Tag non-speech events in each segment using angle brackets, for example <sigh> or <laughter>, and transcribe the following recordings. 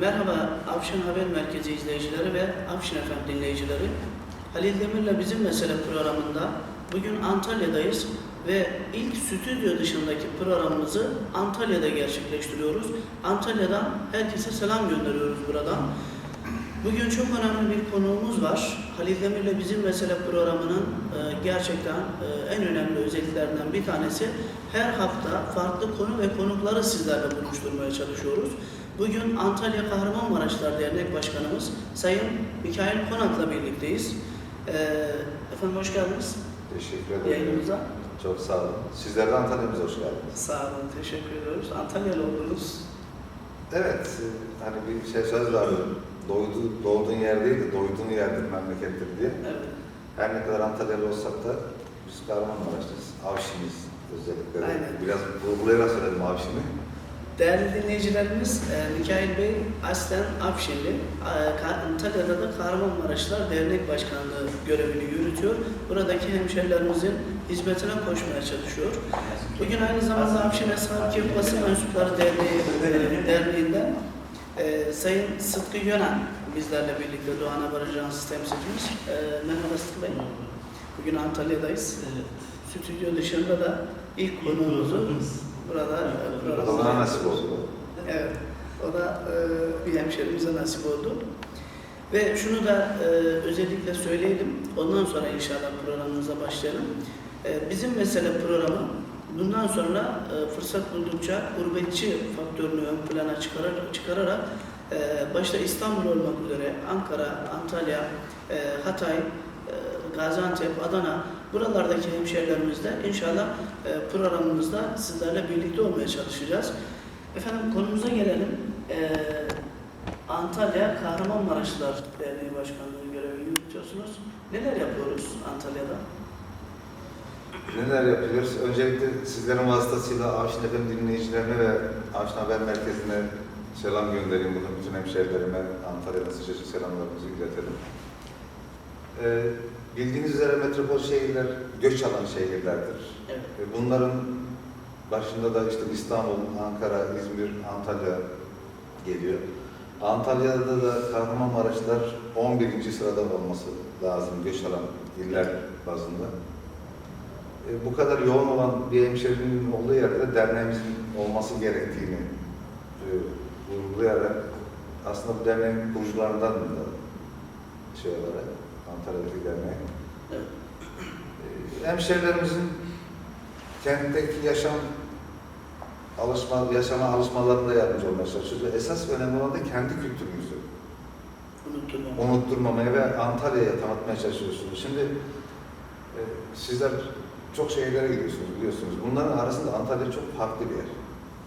Merhaba Afşin Haber Merkezi izleyicileri ve Afşin FM dinleyicileri. Halil Demir'le Bizim Mesele programında bugün Antalya'dayız ve ilk stüdyo dışındaki programımızı Antalya'da gerçekleştiriyoruz. Antalya'dan herkese selam gönderiyoruz buradan. Bugün çok önemli bir konuğumuz var. Halil Demir'le Bizim Mesele programının e, gerçekten e, en önemli özelliklerinden bir tanesi her hafta farklı konu ve konukları sizlerle buluşturmaya çalışıyoruz. Bugün Antalya Kahramanmaraşlar Dernek Başkanımız Sayın Mikail Konak'la birlikteyiz. Ee, efendim hoş geldiniz Teşekkür ederim. yayınımıza. Çok sağ olun. Sizler de Antalya'mıza hoş geldiniz. Sağ olun, teşekkür ediyoruz. Antalyalı oldunuz. Evet, hani bir şey söz var. Doğdu, doğduğun yer değil de doyduğun yerdir memlekettir diye. Evet. Her ne kadar Antalyalı olsak da biz Kahramanmaraş'tayız. Avşiniz özellikle. Aynen. Biraz vurgulayarak söyledim Avşin'i. Değerli dinleyicilerimiz, e, Mikail Bey aslen Afşinli. E, Antalya'da da Kahramanmaraşlar Dernek Başkanlığı görevini yürütüyor. Buradaki hemşerilerimizin hizmetine koşmaya çalışıyor. Bugün aynı zamanda Afşin Eshab Keyif Basın Mensupları Derneği, e, Derneği'nden e, Sayın Sıtkı Yönen bizlerle birlikte Doğan Haber Ajansı temsilcimiz. E, merhaba Sıtkı Bey. Bugün Antalya'dayız. Stüdyo dışında da ilk konuğumuzu burada e, O da programda- bana nasip oldu. Evet, o da e, bir hemşerimize nasip oldu. Ve şunu da e, özellikle söyleyelim, ondan sonra inşallah programımıza başlayalım. E, bizim mesele programı bundan sonra e, fırsat buldukça gurbetçi faktörünü ön plana çıkarar, çıkararak e, başta İstanbul olmak üzere Ankara, Antalya, e, Hatay, Gaziantep, Adana buralardaki hemşerilerimizle inşallah e, programımızda sizlerle birlikte olmaya çalışacağız. Efendim konumuza gelelim. Ee, Antalya Kahramanmaraşlılar Derneği Başkanlığı görevini yürütüyorsunuz. Neler yapıyoruz Antalya'da? Neler yapıyoruz? Öncelikle sizlerin vasıtasıyla Avşin FM dinleyicilerine ve Avşin Haber Merkezi'ne selam göndereyim. Buradan bütün hemşehrilerime Antalya'dan sıcacık selamlarımızı iletelim. Ee, bildiğiniz üzere metropol şehirler göç alan şehirlerdir. Evet. Bunların başında da işte İstanbul, Ankara, İzmir, Antalya geliyor. Antalya'da da Kahramanmaraşlar 11. sırada olması lazım göç alan iller bazında. E, bu kadar yoğun olan bir hemşerinin olduğu yerde derneğimizin olması gerektiğini e, vurgulayarak aslında bu derneğin kurucularından da şey olarak Antalya'daki derneğin Evet. e, hemşerilerimizin kentteki yaşam alışma, yaşama alışmalarında yardımcı olmaya çalışıyoruz. Ve esas önemli olan da kendi kültürümüzü Unutturmam. unutturmamaya ve Antalya'ya tanıtmaya çalışıyorsunuz. Şimdi e, sizler çok şehirlere gidiyorsunuz biliyorsunuz. Bunların arasında Antalya çok farklı bir yer.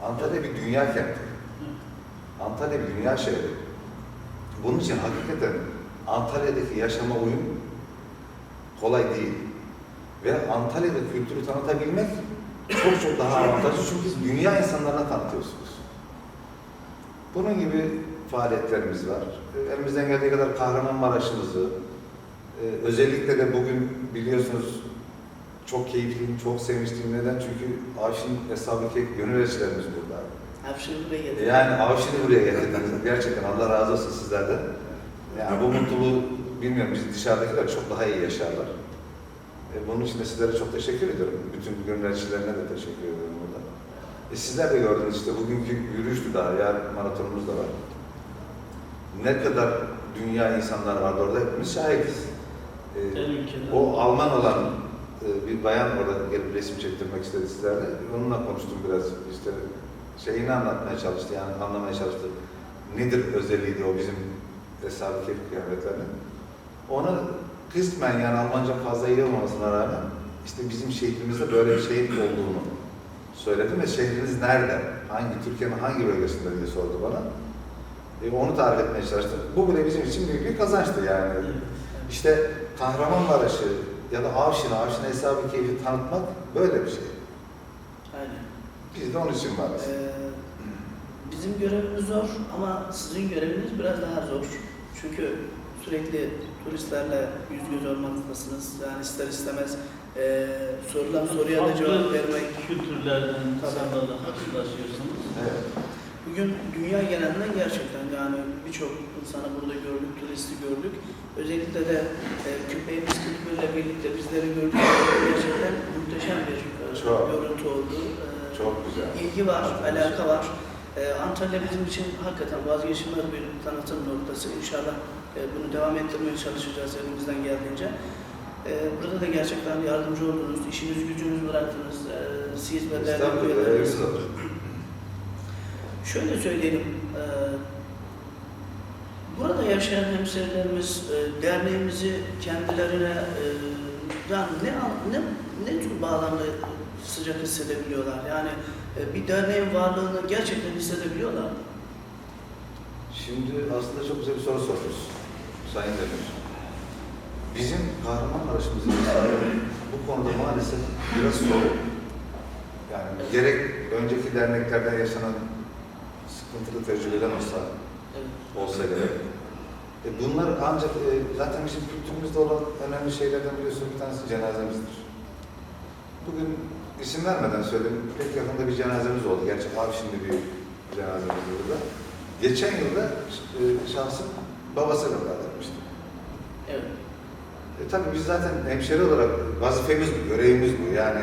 Antalya bir dünya kenti. Antalya bir dünya şehri. Bunun için hakikaten Antalya'daki yaşama uyum kolay değil. Ve Antalya'da kültürü tanıtabilmek çok çok daha avantajlı çünkü dünya insanlarına tanıtıyorsunuz. Bunun gibi faaliyetlerimiz var. Elimizden geldiği kadar Kahramanmaraş'ımızı, e, özellikle de bugün biliyorsunuz çok keyifliyim, çok sevinçliyim. Neden? Çünkü Avşin Eshab-ı Kehf gönül elçilerimiz burada. Afşin buraya getirdim. Yani Avşin'i buraya getirdiniz. Gerçekten Allah razı olsun sizlerden. Yani bu mutluluğu bilmiyorum biz dışarıdakiler çok daha iyi yaşarlar. E, bunun için de sizlere çok teşekkür ediyorum. Bütün gönüllerçilerine de teşekkür ediyorum burada. E, sizler de gördünüz işte bugünkü yürüyüştü daha, yarın maratonumuz da var. Ne kadar dünya insanlar vardı orada hepimiz şahidiz. E, o Alman olan e, bir bayan orada gelip resim çektirmek istedi sizlerle. Onunla konuştum biraz işte şeyini anlatmaya çalıştı yani anlamaya çalıştı. Nedir özelliği diye o bizim Eshab-ı Kehf. Ona kısmen yani Almanca fazla iyi olmamasına rağmen işte bizim şehrimizde böyle bir şeyin olduğunu söyledim ve şehriniz nerede? Hangi Türkiye'nin hangi bölgesinde diye sordu bana. E, onu tarif etmeye çalıştım. Bu bile bizim için büyük bir kazançtı yani. İşte Kahramanmaraş'ı ya da Avşin'i, Avşin Eshab-ı Keyf'i tanıtmak böyle bir şey. Aynen. Biz de onun için varız. Ee, bizim görevimiz zor ama sizin göreviniz biraz daha zor. Çünkü sürekli turistlerle yüz göz olmaktasınız. Yani ister istemez e, sorulan soruya da cevap vermek. kültürlerden insanlarla karşılaşıyorsunuz. Evet. bugün dünya genelinden gerçekten yani birçok insanı burada gördük, turisti gördük. Özellikle de e, köpeğimiz Kıtkı'yla birlikte bizleri gördük. Gerçekten muhteşem bir e, Çok. görüntü oldu. E, Çok güzel. ilgi var, alaka var. Ee, Antalya bizim için hakikaten vazgeçilmez bir tanıtım noktası. İnşallah e, bunu devam ettirmeye çalışacağız elimizden geldiğince. Ee, burada da gerçekten yardımcı oldunuz, işiniz gücünüz bıraktınız. Ee, siz ve üyeleriniz. Şöyle söyleyelim, e, burada yaşayan hemşehrilerimiz e, derneğimizi kendilerine e, yani ne, ne, ne tür bağlamda sıcak hissedebiliyorlar? Yani e, bir derneğin varlığını gerçekten hissedebiliyorlar. mı? Şimdi aslında çok güzel bir soru sordunuz Sayın Demir. Bizim Kahramanmaraş'ımızın insanı bu konuda maalesef biraz soğuk. Yani gerek önceki derneklerden yaşanan sıkıntılı tecrübeler olsa, Evet. olsa gerek. E bunlar ancak e, zaten bizim kültürümüzde olan önemli şeylerden biliyorsunuz bir tanesi cenazemizdir. Bugün isim vermeden söyleyeyim, pek yakında bir cenazemiz oldu. Gerçi Avşin'de bir cenazemiz burada. Geçen yılda e, şahsın babası vefat etmişti. Evet. E tabii biz zaten hemşeri olarak vazifemiz bu, görevimiz bu. Yani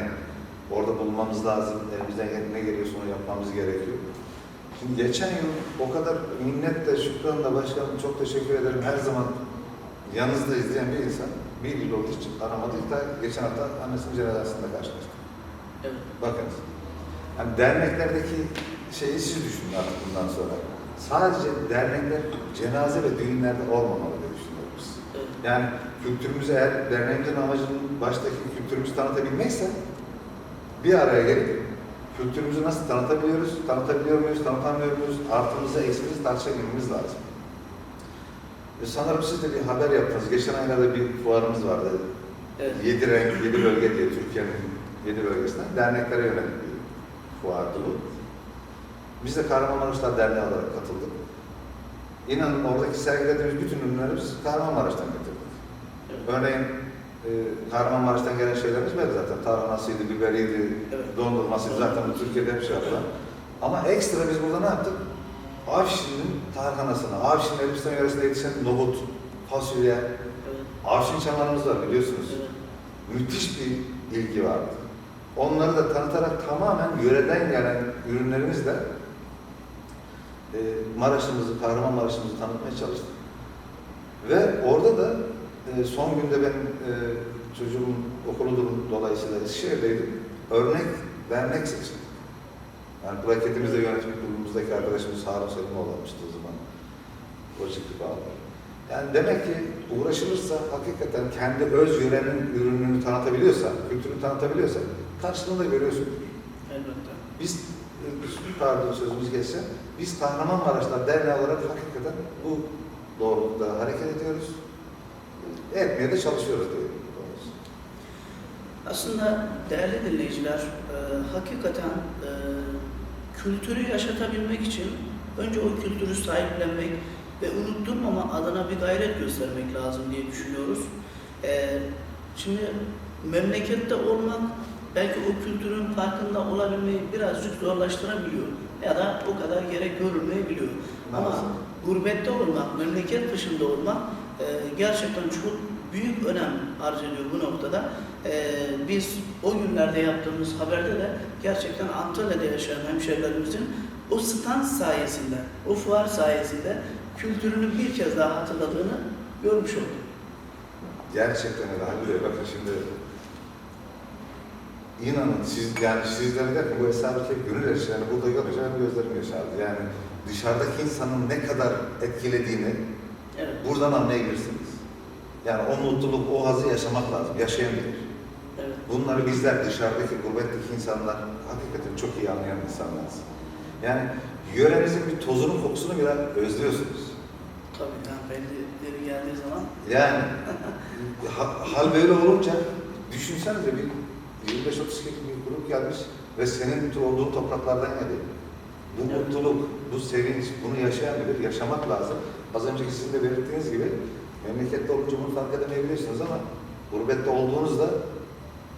orada bulunmamız lazım, elimizden ne geliyorsa onu yapmamız gerekiyor. Şimdi geçen yıl o kadar minnetle, şükranla başkanım çok teşekkür ederim. Her zaman yanınızda izleyen bir insan bir yıl oldu hiç aramadı. Da geçen hafta annesinin cenazesinde karşılaştık. Evet. Bakınız. Yani derneklerdeki şeyi siz düşünün artık bundan sonra. Sadece dernekler cenaze ve düğünlerde olmamalı diye düşünüyoruz biz. Evet. Yani kültürümüzü eğer derneğimizin amacının baştaki kültürümüzü tanıtabilmekse bir araya gelip kültürümüzü nasıl tanıtabiliyoruz, tanıtabiliyor muyuz, tanıtamıyor muyuz, artımızı, eksimizi tartışabilmemiz lazım. E sanırım siz de bir haber yaptınız. Geçen aylarda bir fuarımız vardı. Evet. Yedi renk, yedi bölge diye Türkiye'nin yedi bölgesinden derneklere yönelik bir fuardı bu. Biz de Kahramanmaraşlar Derneği olarak katıldık. İnanın oradaki sergilediğimiz bütün ürünleri biz Kahramanmaraş'tan getirdik. Evet. Örneğin e, Kahramanmaraş'tan gelen şeylerimiz belli zaten. Tarhanasıydı, biberiydi, Evet. dondurmasıydı. Zaten bu Türkiye'de hep şey yaptılar. Ama ekstra biz burada ne yaptık? Avşin'in tarhanasını, Avşin Elbistan yöresinde yetişen nohut, fasulye, Evet. Avşin çamanımız var biliyorsunuz. Evet. Müthiş bir ilgi vardı. Onları da tanıtarak tamamen yöreden gelen ürünlerimizle e, Maraş'ımızı, Kahramanmaraş'ımızı tanıtmaya çalıştık. Ve orada da e, son günde ben e, çocuğumun okulu dolayısıyla Eskişehir'deydim. Örnek dernek seçildik. Yani plaketimizde yönetim kurulumuzdaki arkadaşımız Harun Selimoğlu olmuştu o zaman. O çıktı bağlı. Yani demek ki uğraşılırsa hakikaten kendi öz yörenin ürününü tanıtabiliyorsa, kültürünü tanıtabiliyorsa karşılığında görüyorsun. Elbette. Biz, pardon sözümüz geçse, biz Kahramanmaraşlar Derneği olarak hakikaten bu doğrultuda hareket ediyoruz. Etmeye de çalışıyoruz diye. Aslında değerli dinleyiciler, e, hakikaten e, kültürü yaşatabilmek için önce o kültürü sahiplenmek ve unutturmama adına bir gayret göstermek lazım diye düşünüyoruz. E, şimdi memlekette olmak belki o kültürün farkında olabilmeyi birazcık zorlaştırabiliyor ya da o kadar gerek görülmeyebiliyor. Ama gurbette olmak, memleket dışında olmak e, gerçekten çok büyük önem arz ediyor bu noktada. E, biz o günlerde yaptığımız haberde de gerçekten Antalya'da yaşayan hemşehrilerimizin o stand sayesinde, o fuar sayesinde kültürünü bir kez daha hatırladığını görmüş olduk. Gerçekten öyle. Bakın şimdi inanın siz yani sizlere derken bu Eshab-ı Kehf gönül elçilerini burada görünce benim gözlerim yaşardı. Yani dışarıdaki insanın ne kadar etkilediğini Evet. buradan anlayabilirsiniz. Yani o mutluluk, o hazı yaşamak lazım. Yaşayan bilir. Evet. Bunları bizler dışarıdaki gurbetteki insanlar hakikaten çok iyi anlayan insanlarız. Yani yöremizin bir tozunun kokusunu bile özlüyorsunuz. Tabii yani belli geldiği zaman Yani <laughs> ha- hal böyle olunca düşünsenize bir 25-30 kişilik bir grup gelmiş ve senin olduğun topraklardan geldi. Bu Evet. mutluluk, bu sevinç, bunu yaşayan bilir, yaşamak lazım. Az önceki sizin de belirttiğiniz gibi memlekette olunca bunu fark edemeyebilirsiniz ama gurbette olduğunuzda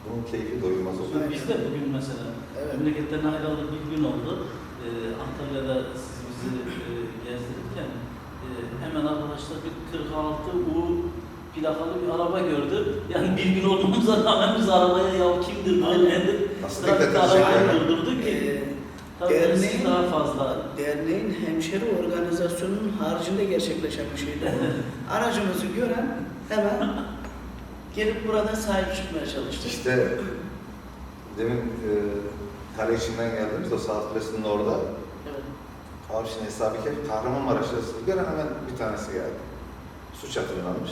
bunun keyfi doyulmaz oluyor. Evet. Biz de bugün mesela Evet. memleketten ayrıldık bir gün oldu. Ee, Antalya'da sizi sizi e, gezdirirken e, hemen arkadaşlar bir 46 U plakalı bir araba gördü. Yani bir gün olmamıza rağmen biz arabaya ya kimdir bu nedir? Nasıl arabayı çekiyor? durdurdu ki Ee, tabii derneğin- daha fazla derneğin hemşeri organizasyonunun haricinde gerçekleşen bir şeydi. <laughs> Aracımızı gören hemen gelip burada sahip çıkmaya çalıştı. İşte demin e, kale içinden geldiğimizde o saat kulesinin orada Evet. Abi şimdi hesabı kep Kahramanmaraş'ta gören hemen bir tanesi geldi. Suç hatırlanmış.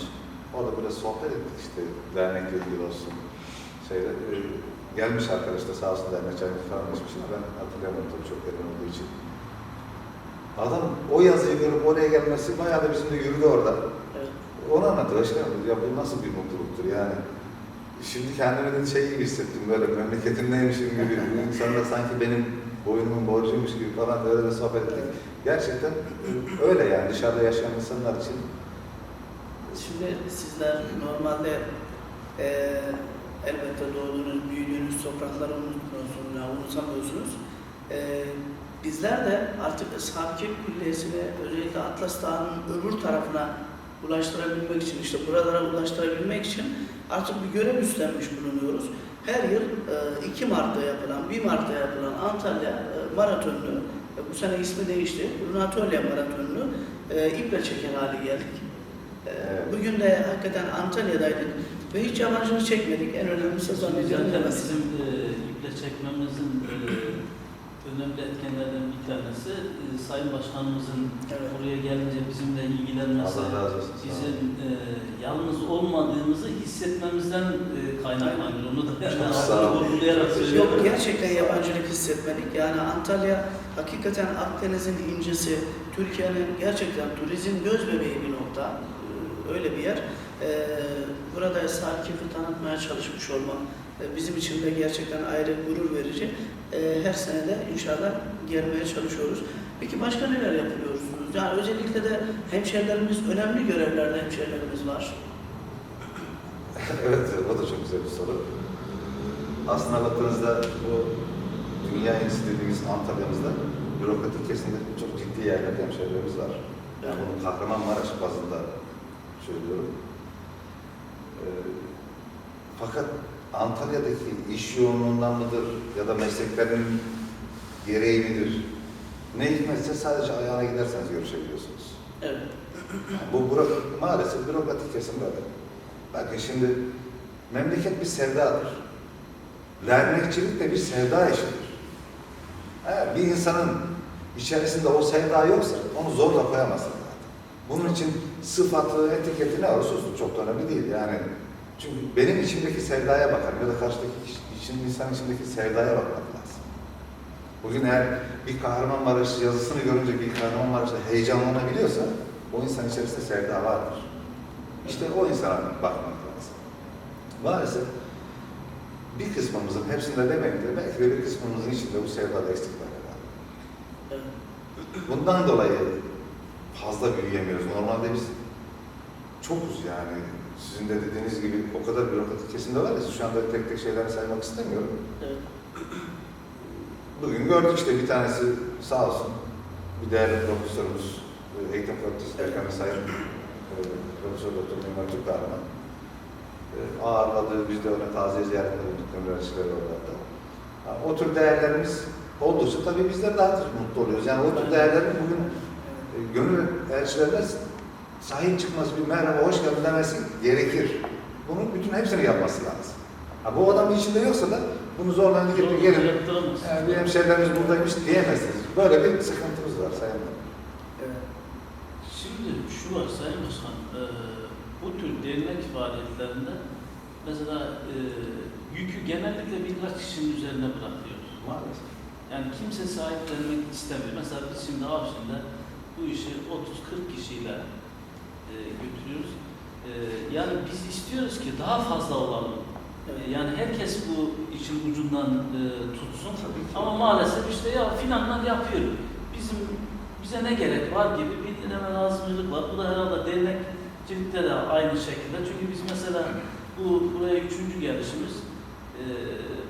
Orada böyle sohbet ettik işte dernekle ilgili olsun. Şeyde, e, gelmiş arkadaş da sağ olsun dernek çayını falan ama ben hatırlayamadım tabii çok derin olduğu için. Adam o yazıyı görüp oraya gelmesi bayağı da bizim de yürüdü orada. Evet. Onu anlattı. Başkanım ya bu nasıl bir mutluluktur yani. Şimdi kendimi de şey gibi hissettim böyle memleketimdeymişim gibi. İnsanlar sanki benim boynumun borcuymuş gibi falan böyle de sohbet ettik. Gerçekten öyle yani dışarıda yaşayan insanlar için. Şimdi sizler normalde eee elbette doğduğunuz, büyüdüğünüz toprakları unutmuyorsunuz, yani unutamıyorsunuz. Eee bizler de artık Ashab Kehf Külliyesi'ni özellikle Atlas Dağı'nın öbür tarafına ulaştırabilmek için, işte buralara ulaştırabilmek için artık bir görev üstlenmiş bulunuyoruz. Her yıl eee, 2 Mart'ta yapılan, 1 Mart'ta yapılan Antalya eee, maratonunu, e, bu sene ismi değişti, Runatolya Maratonu'nu iple çeker hale geldik. Ee. Bugün de hakikaten Antalya'daydık ve hiç yabancılık çekmedik. En önemlisi zannediyorum Zaten bizim e, iple çekmemizin e, önemli etkenlerden bir tanesi e, Sayın Başkanımızın Evet. buraya gelince bizimle ilgilenmesi, Allah razı olsun. sağ olun. bizim e, yalnız olmadığımızı hissetmemizden e, kaynaklanıyor. Onu da yani vurgulayarak söylüyorum. Yok gerçekten yabancılık hissetmedik. Yani Antalya hakikaten Akdeniz'in incisi, Türkiye'nin gerçekten turizm göz bebeği bir nokta. Öyle bir yer. Ee, Burada Sarkif'i tanıtmaya çalışmış olmak e, bizim için de gerçekten ayrı gurur verici. Ee, Her sene de inşallah gelmeye çalışıyoruz. Peki başka neler yapıyorsunuz? Yani özellikle de hemşerilerimiz, önemli görevlerde hemşerilerimiz var. evet, o da çok güzel bir soru. Aslına baktığınızda bu dünya incisi dediğimiz Antalya'mızda bürokratik kesimde çok ciddi yerlerde hemşehrilerimiz var. Yani bunu Kahramanmaraş bazında söylüyorum. Ee, fakat Antalya'daki iş yoğunluğundan mıdır ya da mesleklerin gereği midir? Ne hikmetse sadece ayağına giderseniz görüşebiliyorsunuz. Evet. Bu büro- maalesef bürokratik kesim böyle. Bakın şimdi memleket bir sevdadır. Dernekçilik de bir sevda işidir. Eğer bir insanın içerisinde o sevda yoksa onu zorla koyamazsın zaten. Bunun için sıfatı, etiketi ne olursa olsun çok da önemli değil yani. Çünkü benim içimdeki sevdaya bakarım ya da karşıdaki için, insan içindeki sevdaya bakmak lazım. Bugün eğer bir Kahramanmaraş yazısını görünce bir Kahramanmaraş'ta heyecanlanabiliyorsa o insan içerisinde sevda vardır. İşte o insana bakmak lazım. Maalesef bir kısmımızın hepsinde demeyeyim de belki de bir kısmımızın içinde bu sevdada eksikler var. Bundan dolayı fazla büyüyemiyoruz. Normalde biz çokuz yani. Sizin de dediğiniz gibi o kadar bürokratik kesimde var ya, şu anda tek tek şeyleri saymak istemiyorum. evet. Bugün gördük işte bir tanesi sağ olsun, bir değerli profesörümüz, e, Eğitim Fakültesi Dekanı Sayın e, Profesör Doktor Mimar Türk Kahraman. E, Ağırladığı, biz de ona taziye ziyaretinde bulunduk üniversiteleri orada. Ha, O tür değerlerimiz oldukça tabii bizler daha mutlu oluyoruz. Yani o tür değerlerin bugün gönül elçilerine sahip çıkması, bir merhaba, hoş geldin demesi gerekir. Bunun bütün hepsini yapması lazım. Ha, bu adam içinde yoksa da bunu zorla gidip gelin. Yani bir hemşehrilerimiz buradaymış diyemezsiniz. Böyle bir sıkıntımız var Sayın Bey. evet. Şimdi şu var Sayın Başkan, e, bu tür dernek faaliyetlerinde mesela e, yükü genellikle birkaç kişinin üzerine bırakıyoruz. Maalesef. Yani kimse sahiplenmek istemiyor. Mesela biz şimdi Avşin'de bu işi 30-40 kişiyle e, götürüyoruz. E, yani biz istiyoruz ki daha fazla olalım. E, yani herkes bu işin ucundan e, tutsun. Ama maalesef işte ya filanlar yapıyor. Bizim bize ne gerek var gibi bir dinleme lazımcılık var. Bu da herhalde dernekçilikte de aynı şekilde. Çünkü biz mesela bu buraya üçüncü gelişimiz. Ee,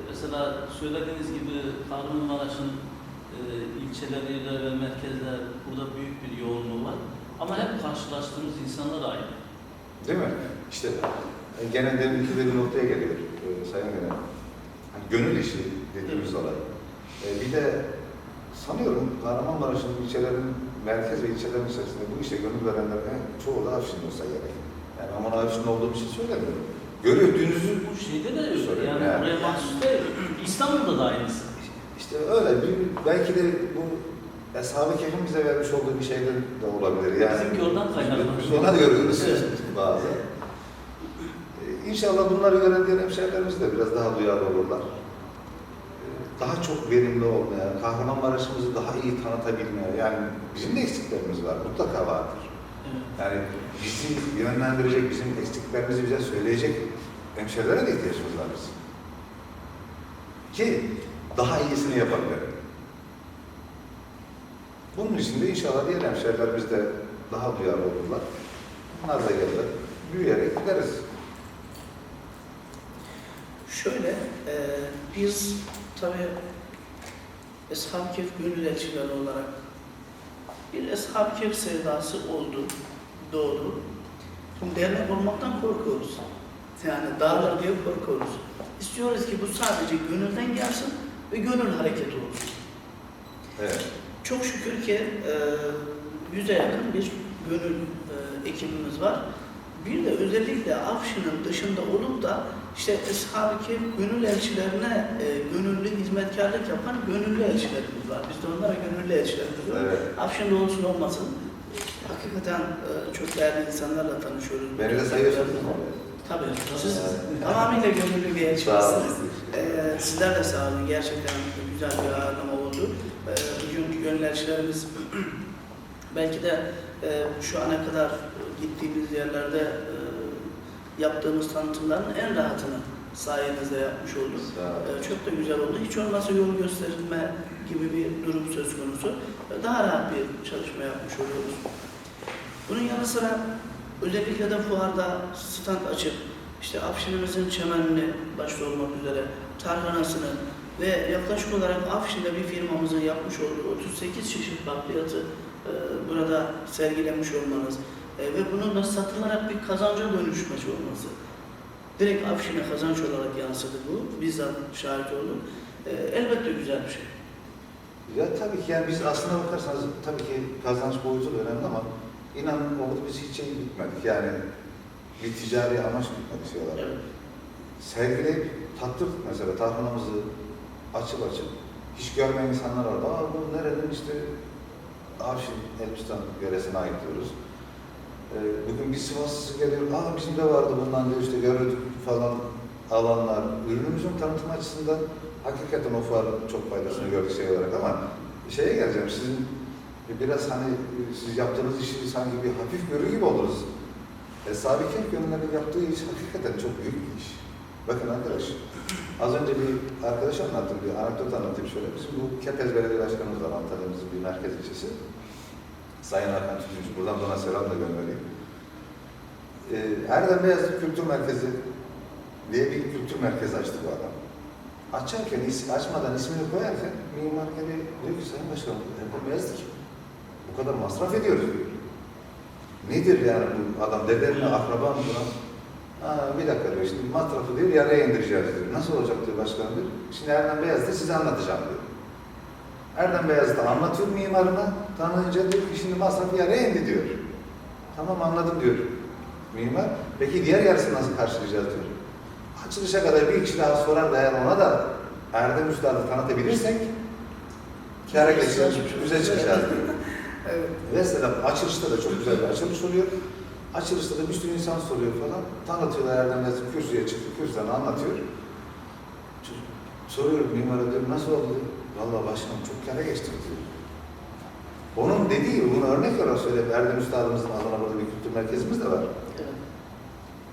mesela söylediğiniz gibi Kahramanmaraş'ın e, ilçeleriyle ve merkezler burada büyük bir yoğunluğu var. Ama hep karşılaştığımız insanlar aynı. Değil mi? İşte e, gene deminki de bir noktaya geliyor e, Sayın Genel. Hani gönül işi dediğimiz olay. E, bir de sanıyorum Kahramanmaraş'ın ilçelerin, merkez ve ilçelerin içerisinde bu işe gönül verenlerin çoğu da Afşin olsa gerek. Yani aman Afşin olduğum için söylemiyorum. Gördüğünüzü Bu şeyde de öyle. Yani, yani. buraya mahsus değil. İstanbul'da da aynısı. İşte öyle bir, belki de bu Eshab-ı Kehf'in bize vermiş olduğu bir şeyden de olabilir. Yani Bizimki oradan kaynaklanıyor. Biz ona görüyoruz Evet. bazen. Ee, İnşallah bunları gören diğer hemşehrilerimiz de biraz daha duyarlı olurlar. Ee, Daha çok verimli olmaya, Kahramanmaraş'ımızı daha iyi tanıtabilmeye, yani bizim de eksiklerimiz var, mutlaka vardır. Evet. Yani bizi yönlendirecek, bizim eksiklerimizi bize söyleyecek hemşehrilere de ihtiyacımız var bizim. Ki daha iyisini yapabilirim. Bunun için de inşallah diğer hemşehrilerimiz de daha duyarlı olurlar. Onlar da gelir, büyüyerek gideriz. Şöyle, e, biz tabii Eshab-ı Kehf gönül olarak bir Eshab-ı Kehf sevdası oldu, doğdu. Şimdi dernek olmaktan korkuyoruz. Yani dağılır diye korkuyoruz. İstiyoruz ki bu sadece gönülden gelsin ve gönül hareketi olsun. Evet. Çok şükür ki e, yüze yakın bir gönül e, ekibimiz var. Bir de özellikle Afşin'in dışında olup da işte Eshab-ı Kehf gönül elçilerine e, gönüllü hizmetkarlık yapan gönüllü elçilerimiz var. Biz de onlara gönüllü elçilerimiz diyoruz. evet. Afşin'de olsun olmasın hakikaten e, çok değerli insanlarla tanışıyoruz. Beni de sayıyorsunuz. Tabii. Siz tamamıyla gönüllü bir Sağ Ee, sizler de sağ olun. Gerçekten güzel bir ağırlama oldu. Ee, bugün <clears throat> belki de e, şu ana kadar gittiğimiz yerlerde e, yaptığımız tanıtımların en rahatını sayenizde yapmış olduk. Ee, çok da güzel oldu. Hiç olmazsa yol gösterilme gibi bir durum söz konusu. Daha rahat bir çalışma yapmış oluyoruz. Bunun yanı sıra özellikle de fuarda stand açıp işte Afşin'imizin çemenini başta olmak üzere tarhanasını ve yaklaşık olarak Afşin'de bir firmamızın yapmış olduğu 38 çeşit bakliyatı e, burada sergilemiş olmanız e, ve bunun da satılarak bir kazanca dönüşmesi olması. Direkt Afşin'e kazanç olarak yansıdı bu. Bizzat şahit oldum. E, elbette güzel bir şey. Ya tabii ki yani biz aslına bakarsanız tabii ki kazanç boyutu önemli ama inanın orada biz hiç şey bitmedik. Yani bir ticari amaç bitmedi şey olarak. Evet. sergileyip tattırdık mesela tarhanamızı açıp açıp hiç görmeyen insanlar var. Aa bu nerenin işte Avşin Elbistan yöresine ait diyoruz. Ee, bugün bir Sivaslısı geliyor, aa bizim de vardı bundan diyor işte gördük falan alanlar. Ürünümüzün tanıtım açısından hakikaten o fuarın çok faydasını gördük şey olarak ama şeye geleceğim sizin biraz hani siz yaptığınız işi sanki bir hafif görür gibi oluruz. E, Sabit Kent Gönüller'in yaptığı iş hakikaten çok büyük bir iş. Bakın arkadaş, az önce bir arkadaş anlattım, bir anekdot anlatayım şöyle. Bizim bu Kepez Belediye Başkanımız var, Antalya'mızın bir merkez ilçesi. Sayın Hakan Tütüncü, buradan da ona selam da göndereyim. Ee, Erdem Beyazıt Kültür Merkezi diye bir kültür merkezi açtı bu adam. Açarken, açmadan ismini koyarken mimar geliyor, diyor ki Sayın Başkanım, Erdem Beyazıt kim? Bu kadar masraf ediyoruz diyor. Nedir yani bu adam, deden mi, akraba mı? Ha, bir dakika diyor, şimdi masrafı diyor, yarıya indireceğiz diyor. Nasıl olacak diyor başkanım diyor. Şimdi Erdem Beyazıt'ı size anlatacağım diyor. Erdem Beyazıt'ı anlatıyor mimarına, tanıyınca diyor ki şimdi masrafı yarıya indi diyor. Tamam anladım diyor mimar. Peki diğer yarısını nasıl karşılayacağız diyor. Açılışa kadar bir kişi daha sorar da eğer ona da Erdem Üstad'ı tanıtabilirsek kâra geçeceğiz, güzel çıkacağız diyor. Evet. Mesela açılışta da çok güzel bir açılış oluyor. Açılışta da bir sürü insan soruyor falan. Tanıtıyorlar Erdem Beyazıt kürsüye çıktı, kürsüden anlatıyor. Soruyorum mimara diyorum nasıl oldu. Vallahi başkanım çok kâra geçtik diyor. Onun dediği gibi bunu örnek olarak söyleyeyim. Erdem Üstadımızın adına burada bir kültür merkezimiz de var.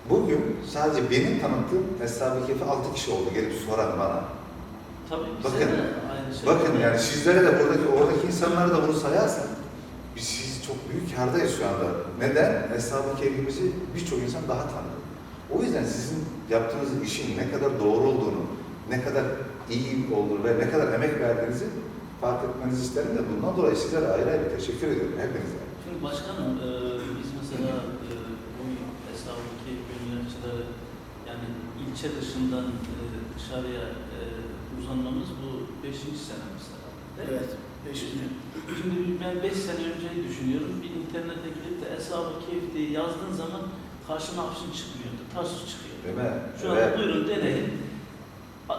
Bugün sadece benim tanıttığım Eshab-ı Kehf'e 6 kişi oldu gelip soran bana. Tabii bize Bakın, de aynı şey. Bakın yani sizlere de buradaki oradaki insanlara da bunu sayarsan biz siz çok büyük kardayız şu anda. Neden? Eshab-ı Kerim'imizi birçok insan daha tanıyor. O yüzden sizin yaptığınız işin ne kadar doğru olduğunu, ne kadar iyi olduğunu ve ne kadar emek verdiğinizi fark etmenizi isterim de bundan dolayı sizlere ayrı ayrı teşekkür ediyorum hepinize. Şimdi başkanım, e, biz mesela e, bu Eshab-ı Kerim yöneticileri yani ilçe dışından e, dışarıya e, uzanmamız bu beşinci senemiz herhalde. Evet. Şimdi ben 5 sene önceyi düşünüyorum. Bir internete girip de Eshab-ı Keyf diye yazdığın zaman karşına Afşin çıkmıyordu. Tarsus çıkıyor. Değil? Şu an evet. buyurun deneyin.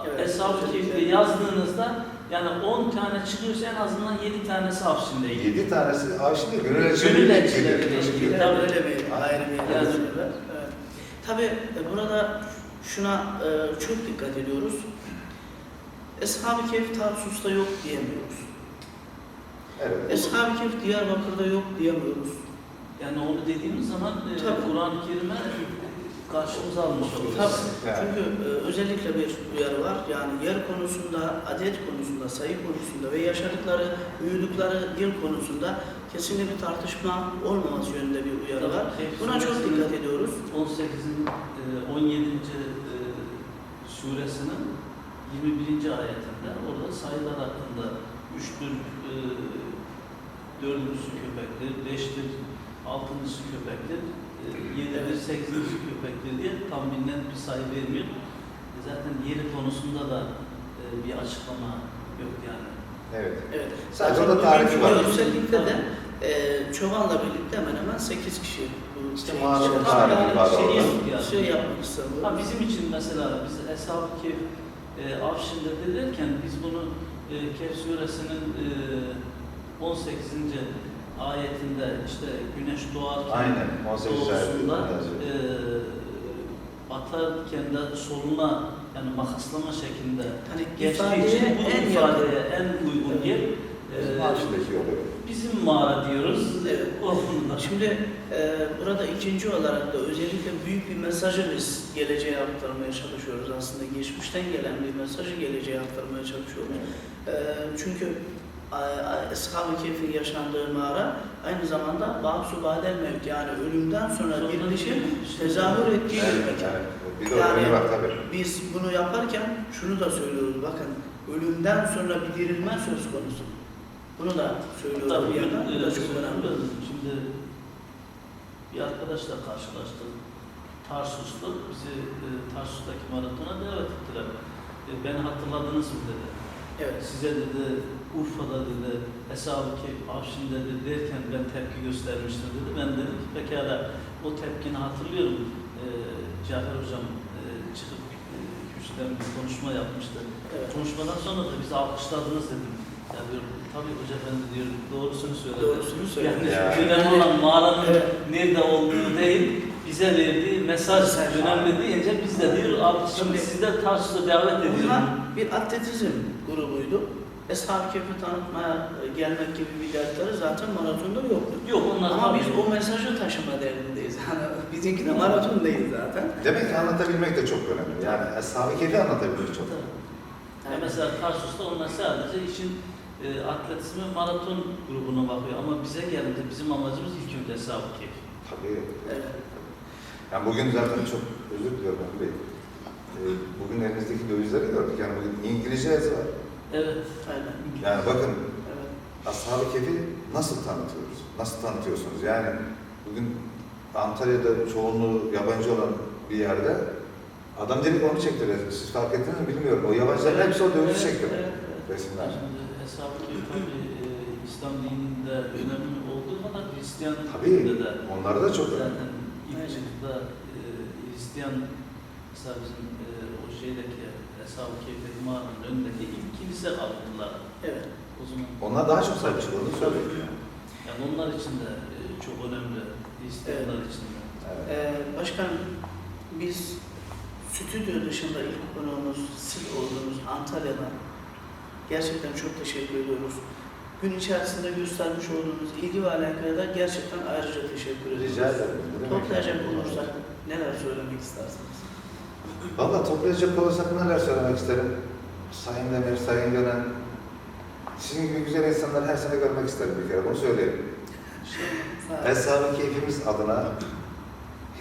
Evet. Eshab-ı Keyf'de yazdığınızda yani 10 tane çıkıyorsa en azından 7 tanesi Afşin'deydi. 7 tanesi Afşin'de gönül elçileri Gönül elçileri. Tabii öyle bir ayrı bir yazıyorlar. Evet. Tabii e, burada şuna e, çok dikkat ediyoruz. Eshab-ı Keyf Tarsus'ta yok diyemiyoruz. Evet. Eshab-ı Kehf Diyarbakır'da yok diyemiyoruz. Yani onu dediğimiz zaman e, Tabii. Kur'an-ı Kerim'e karşımıza almış oluruz. Tabii. Yani. Çünkü e, özellikle bir uyarı var. Yani yer konusunda, adet konusunda, sayı konusunda ve yaşadıkları, büyüdükleri yıl konusunda kesinlikle bir tartışma olmaması yönünde bir uyarı var. Buna çok dikkat ediyoruz. 18'in e, 17. e, suresinin 21. ayetinde orada sayılar hakkında üçtür, e, dördüncüsü köpektir, beştir, altıncısı köpektir, e, yedidir, sekizincisi köpektir diye tam bilinen bir sayı vermiyor. E, Zaten yeri konusunda da e, bir açıklama yok yani. Evet. Evet. Sadece orada tarifi var. görsellikte de e, çobanla birlikte hemen hemen 8 kişi bu İşte şey- mağaranın şey- tarifi var Şey orada. şey istiyorum. Ha, bizim için mesela biz Eshab-ı Kehf e, Afşin'de derken biz bunu e, Kehf suresinin e, 18. ayetinde işte güneş doğarken Aynen. 18 doğusunda e, batarken de soluna yani makaslama şeklinde Hani geçtiği için bu en ifadeye yakın. en uygun yer Bizim e, bizim mağara diyoruz. Evet. O konuda. Şimdi e, burada ikinci olarak da özellikle büyük bir mesajı biz geleceğe aktarmaya çalışıyoruz aslında. Geçmişten gelen bir mesajı geleceğe aktarmaya çalışıyoruz. E, çünkü Eshab-ı Kehf'in yaşandığı mağara aynı zamanda Ba'su Badel Mevt yani ölümden sonra dirilişin tezahür ettiği bir mekan. Bir de Yani- yönü var tabii. Biz bunu yaparken şunu da söylüyoruz bakın ölümden sonra bir dirilme söz konusu. Bunu da söylüyoruz Tabii bir yandan. Bu da çok önemli. Şimdi bir arkadaşla karşılaştık. Tarsus'ta bizi e, Tarsus'taki maratona davet ettiler. E, beni hatırladınız mı dedi. Evet. Size dedi Urfa'da dedi Eshab-ı Kehf dedi derken ben tepki göstermiştim dedi. Ben dedim ki pekala o tepkini hatırlıyorum. E, Cafer Hocam e, çıkıp e, kürsüden bir konuşma yapmıştı. Evet. Konuşmadan sonra da bizi alkışladınız dedim. Ya diyorum tabii hoca efendi diyor doğrusunu söyledi. Doğrusunu söyledi. Yani Ya. önemli olan mağaranın Evet. nerede olduğu değil, bize verdiği mesaj Mesaj. önemli deyince biz de diyor Şimdi- sizi de Tarsus'a davet Bunlar ediyorum. bir atletizm grubuydu. Eshab-ı Kehf'i tanıtmaya e, gelmek gibi bir dertleri zaten maratonda yoktu. Yok onlar Ama tabii. biz o mesajı taşıma derdindeyiz. Yani <laughs> bizimki de maraton değil zaten. Demek ki anlatabilmek de çok önemli. Yani Eshab-ı Kehf'i anlatabilmek çok önemli. Yani mesela Tarsus'ta onlar sadece işin e, atletizmi maraton grubuna bakıyor ama bize gelince bizim amacımız ilk önce Eshab-ı Kehf. Tabii. Evet. Yani bugün zaten çok özür diliyorum Bey. Ee, bugün elinizdeki dövizleri gördük. Yani bugün İngilizce yazı var. Evet. Aynen. Yani bakın Evet. Ashab-ı Kehf'i nasıl tanıtıyoruz? Nasıl tanıtıyorsunuz? Yani bugün Antalya'da çoğunluğu yabancı olan bir yerde adam direkt onu çektiler. Siz fark ettiniz mi bilmiyorum. O yabancıların hepsi o dövizi çektiler. Evet, evet. Resimler. Eshab-ı Kehf tabii e, İslam dininde önemli olduğu kadar Hristiyan Tabii. dininde de Onlarda da çok önemli. Zaten ilk çıktıda e, Hristiyan mesela bizim e, o şeydeki Eshab-ı Kehf'teki mağaranın önündeki ilk kilise kaldılar. Evet. O zaman Onlar daha çok sahip çıkıldığını söylüyor. yani onlar için de e, çok önemli. Hristiyanlar için de. Evet. Ee, başkanım biz stüdyo dışında ilk konuğumuz siz olduğunuz Antalya'dan gerçekten çok teşekkür ediyoruz. Gün içerisinde göstermiş olduğunuz ilgi ve alakaya da gerçekten ayrıca teşekkür ediyoruz. Rica ederim. Toplayacak olursak neler söylemek istersiniz? Valla toplayacak olursak neler söylemek isterim? Sayın Demir, Sayın Gören, sizin gibi güzel insanları her sene görmek isterim bir kere, bunu söyleyeyim. Eshab-ı Keyfimiz adına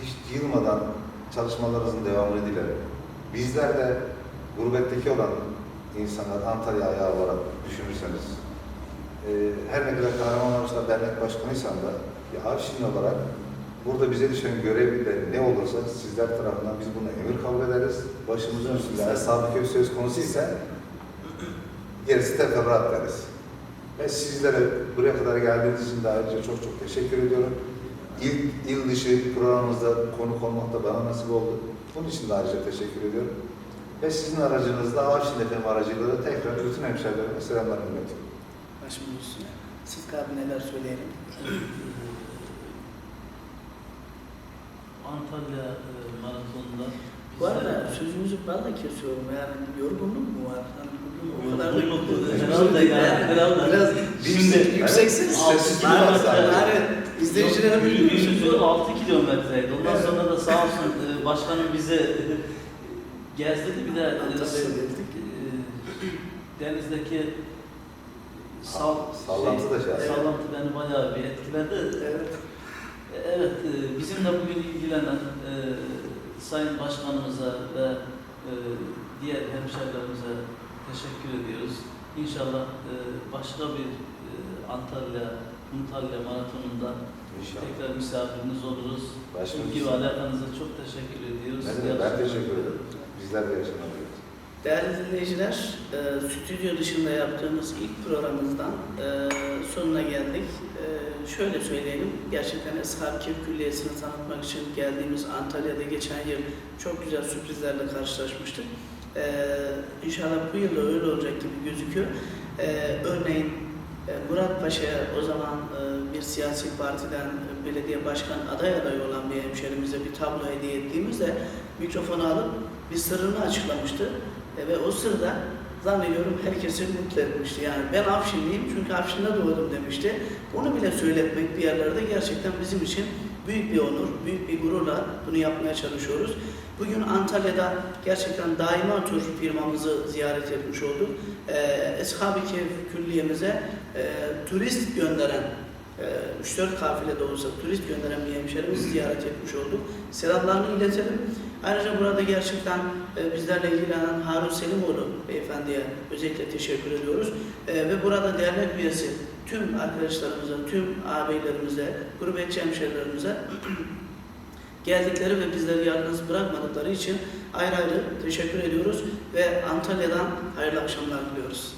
hiç yılmadan çalışmalarınızın devamını dilerim. Bizler de gurbetteki olan insanlar Antalya ayağı olarak düşünürseniz e, her ne kadar Kahramanmaraş'ta dernek başkanıysan da bir Avşinli olarak burada bize düşen görev de ne olursa sizler tarafından biz bunu emir ederiz. Başımızın üstünde köy söz konusu ise gerisi teferruat deriz. Ve sizlere buraya kadar geldiğiniz için de ayrıca çok çok teşekkür ediyorum. İlk yıl dışı programımızda konuk olmak da bana nasip oldu. Bunun için de ayrıca teşekkür ediyorum. Ve sizin aracınızda Avşin FM aracılığıyla tekrar bütün hemşehrilerime selamlarımı iletiyorum. Başımız üstüne. Sıtkı abi neler söyleyelim? Antalya e, maratonunda Bu arada sözümüzü ben de kesiyorum yani yorgunluk mu var? Hani bugün o kadar da Yorgunluk, herhalde yani, herhalde. Biraz Şimdi- Yani izleyicilere musunuz? 6 kilometreydi. Ondan Evet. sonra da sağ olsun e, başkanım bize <laughs> gezdirdi. Bir de e, e, denizdeki sal, Sallantı da şey sallantı beni bayağı bir etkiledi. Evet. Evet, e, bizimle bugün ilgilenen e, Sayın Başkanımıza ve e, diğer hemşehrilerimize teşekkür ediyoruz. İnşallah e, başka bir e, Antalya, Antalya maratonunda İnşallah. tekrar misafiriniz oluruz. Başımız İlgi ve alakanıza çok teşekkür ediyoruz. Ne demek, ben teşekkür ederim. Bizler de yaşamalıyız. Değerli dinleyiciler, e, stüdyo dışında yaptığımız ilk programımızdan e, sonuna geldik. E, şöyle söyleyelim, gerçekten Eshab Keyif Külliyesi'ni tanıtmak için geldiğimiz Antalya'da geçen yıl çok güzel sürprizlerle karşılaşmıştık. E, inşallah bu yıl da öyle olacak gibi gözüküyor. Örneğin Murat Paşa'ya o zaman bir siyasi partiden belediye başkan aday adayı olan bir hemşerimize bir tablo hediye ettiğimizde mikrofonu alıp bir sırrını açıklamıştı. E, ve o sırda zannediyorum herkesi mutlu etmişti. Yani ben Afşinliyim çünkü Afşin'de doğdum demişti. Onu bile söyletmek bir yerlerde gerçekten bizim için büyük bir onur, büyük bir gururla bunu yapmaya çalışıyoruz. Bugün Antalya'da gerçekten daima tur firmamızı ziyaret etmiş olduk. E, Eshab-ı Kehf külliyemize e, turist gönderen, e, 3-4 kafile de olsa turist gönderen bir hemşerimizi ziyaret etmiş olduk. Selamlarını iletelim. Ayrıca burada gerçekten e, bizlerle ilgilenen Harun Selimoğlu beyefendiye özellikle teşekkür ediyoruz. E, ve burada dernek üyesi tüm arkadaşlarımıza, tüm ağabeylerimize, gurbetçi hemşerilerimize <clears throat> geldikleri ve bizleri yalnız bırakmadıkları için ayrı ayrı teşekkür ediyoruz ve Antalya'dan hayırlı akşamlar diliyoruz.